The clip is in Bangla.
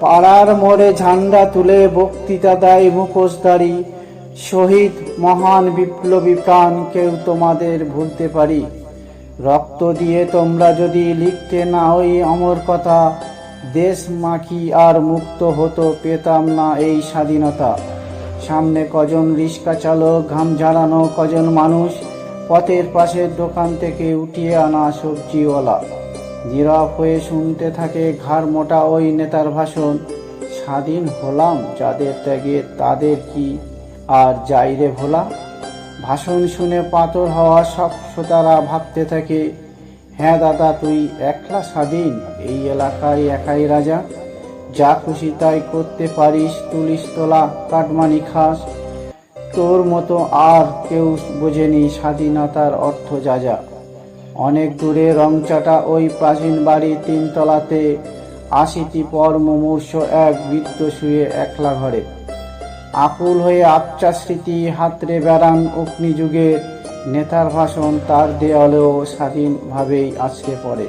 পাড়ার মোড়ে ঝান্ডা তুলে বক্তৃতা দেয় মুখোশধারী। শহীদ মহান বিপ্লবী প্রাণ কেউ তোমাদের ভুলতে পারি। রক্ত দিয়ে তোমরা যদি লিখতে না ওই অমর কথা, দেশ মাখি আর মুক্ত হতো পেতাম না এই স্বাধীনতা। সামনে কজন রিক্সা চালক, ঘাম ঝাড়ানো কজন মানুষ, পথের পাশের দোকান থেকে উঠিয়ে আনা সবজিওয়ালা। জিরাফ হয়ে শুনতে থাকে ঘাড় মোটা ওই নেতার ভাষণ। স্বাধীন হলাম যাদের ত্যাগে তাদের কি আর যাই রে ভোলা? ভাষণ শুনে পাথর হওয়া সব শ্রোতারা ভাবতে থাকে হ্যাঁ দাদা, তুই একলা স্বাধীন, এই এলাকায় একাই রাজা। যা খুশি তাই করতে পারিস, তুলিস তোলা কাটমানি খাস। তোর মতো আর কেউ বোঝেনি স্বাধীনতার অর্থ যা যা। অনেক দূরে রংচাটা ওই প্রাচীন বাড়ি তিনতলাতে আশিটি পর মুমূর্ষ এক বৃত্ত শুয়ে একলা ঘরে। আকুল হয়ে আপচা স্মৃতি, হাতরে বেড়ান অগ্নিযুগের নেতার ভাষণ তার দেয়ালেও স্বাধীনভাবেই আছড়ে পড়ে।